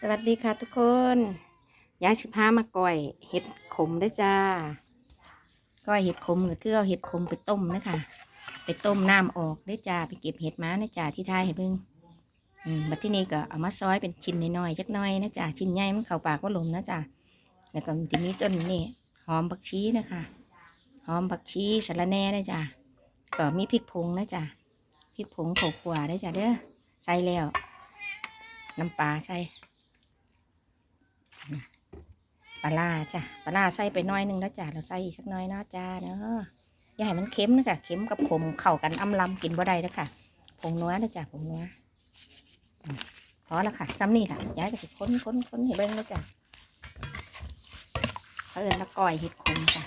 สวัสดีค่ะทุกคนยายสิพามาก่อยเห็ดขมด้วยจ้าก้อยเห็ดขมก็คือเอาเห็ดขมไปต้มนะคะไปต้มน้ำออกด้วยจ้าไปเก็บเห็ดมานะจ้าที่ท้ายให้เบิ่งอืมบัดที่นี้ก็เอามาซอยเป็นชิ้นน้อยๆจักน้อยนะจ้าชิ้นใหญ่มันเข้าปากก็ลมนะจ้าแล้วก็ทีนี้ต้นนี่หอมบักชีนะคะหอมบักชีสะรแน่นะจ้าก็มีพริกผงนะจ้าพริกผงโขกขวาได้จ้าเด้อใส่แล้วน้ำปลาใส่ ลาร้าจ้ะปลาร้าใส่ไปน้อยนึงแล้วจ้ะเราใส่อีกสักน้อยเนาะจ้าเนาะอย่าให้มันเค็มนะคะเค็มกับขมเข้ากันอำลำกินบ่ได้แล้วค่ะผงนัวนะจ้ะผงนัวอืมพอแล้วค่ะซ้ำนี่ค่ะย้ายก็สิค้นค้นค้นให้เบิ้งแล้วจ้ะเขาเอิญละก้อยเห็ดขมจ้ะ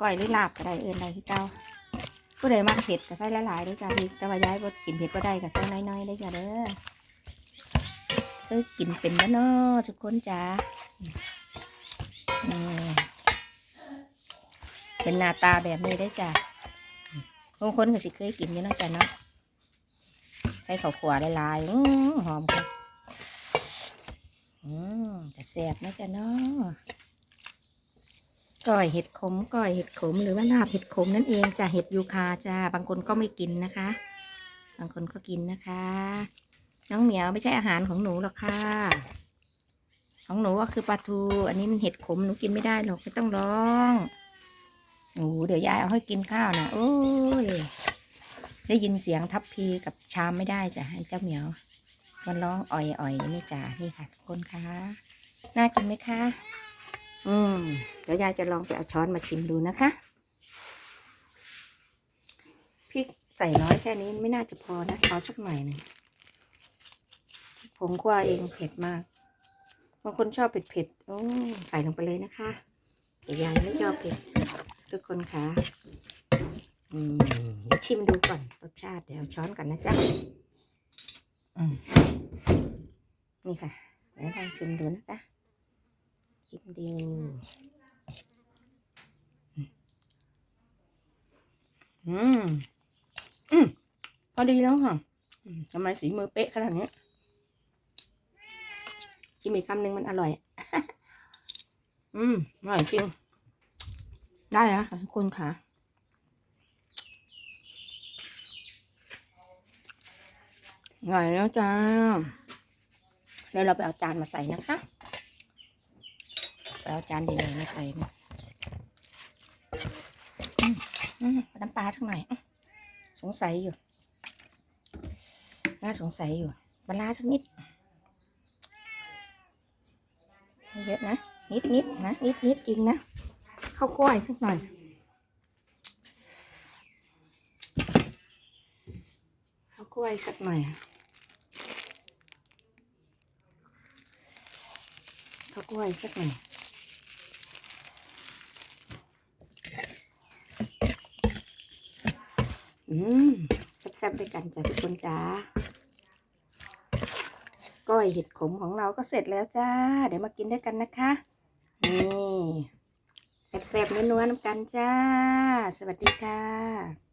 ก้อยหรือลาบก็ได้เอิญอะไรที่เจ้าผู้ใดมักเผ็ดก็ใส่หลายๆด้วยจ้ะพี่แต่ว่าย้ายบ่กินเผ็ดบ่ได้ก็ใส่น้อยๆเลยจ้ะเด้อ เออกินเป็นแล้วเนาะทุกคนจ้าเป็นหน้าตาแบบนี้ได้จ้ะบางคนก็สิเคยกินอยู่นะจ้ะเนาะใส่ข้าวขวหลายๆหอมค่ะอืมจะแซ่บนะจ้ะเนาะก้อยเห็ดขมก้อยเห็ดขมหรือว่าลาบเห็ดขมนั่นเองจ้ะเห็ดยูคาจ้าบางคนก็ไม่กินนะคะ บางคนก็กินนะคะ น้องเหมียวไม่ใช่อาหารของหนูหรอกค่ะ ของหนูก็คือปลาทู อันนี้มันเห็ดขมหนูกินไม่ได้หรอกไม่ต้องร้องโอ้เดี๋ยวยายเอาให้กินข้าวนะโอ้ยได้ยินเสียงทับพีกับชามไม่ได้จ้ะให้เจ้าเหมียว มันร้องอ่อยๆนี่จ้ะนี่ค่ะทุกคนคะน่ากินไหมคะ อืมเดี๋ยวยายจะลองไปเอาช้อนมาชิมดูนะคะพริกใส่น้อยแค่นี้ไม่น่าจะพอนะเอสักหน่อยหนึ่ง ผงคั่วเองเผ็ดมากบางคนชอบเผ็ดเผ็ดๆโอ้ใส่ลงไปเลยนะคะ แต่ยายไม่ชอบเผ็ด ทุกคนคะอืมเดี๋ยวชิมดูก่อนรสชาติเดี๋ยวเอาช้อนก่อนนะจ๊ะอืมนี่ค่ะเดี๋ยวลองชิมดูนะคะชิมดูอืม อืม พอดีแล้วค่ะอืมทำไมฝีมือเป๊ะขนาดนี้ กินอีกคำหนึ่งมันอร่อย อืม อร่อยจริง ได้แล้วค่ะทุกคนค่ะ อร่อยแล้วจ้าเดี๋ยวเราไปเอาจานมาใส่นะคะไปเอาจานใหญ่ๆมาใส่มาอืมอืมน้ำปลาสักหน่อยอื้อสงสัยอยู่ น่าสงสัยอยู่ปลาร้าสักนิด ไม่ เยอะนะ นิดนิดนะ นิดนิดจริงนะข้าวกล้วยสักหน่อย ข้าวกล้วยสักหน่อยข้าวกล้วยสักหน่อยอืมแซ่บๆด้วยกันจ้ะทุกคนจ้า ก้อยเห็ดขมของเราก็เสร็จแล้วจ้า เดี๋ยวมากินด้วยกันนะคะ นี่แซ่บๆนัวๆน้ำกันจ้า สวัสดีค่ะ